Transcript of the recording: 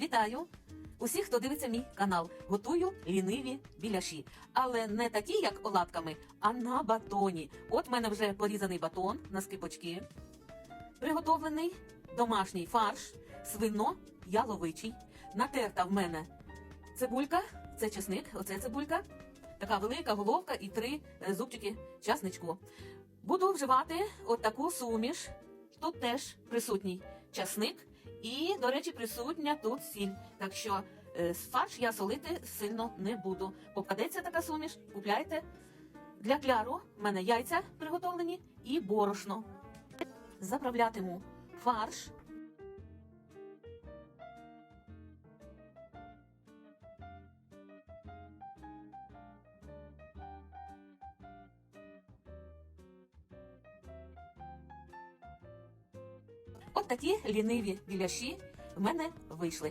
Вітаю! Усіх, хто дивиться мій канал, готую ліниві біляші. Але не такі, як оладками, а на батоні. От в мене вже порізаний батон на скипочки. Приготовлений домашній фарш, свино яловичий. Натерта в мене цибулька, це чесник, оце цибулька. Така велика головка і три е, зубчики часничку. Буду вживати от таку суміш. Тут теж присутній часник і, до речі, присутня тут сіль. Так що е, фарш я солити сильно не буду. Попадеться така суміш, купляйте. Для кляру в мене яйця приготовлені і борошно. Заправлятиму фарш. Такі ліниві біляші в мене вийшли.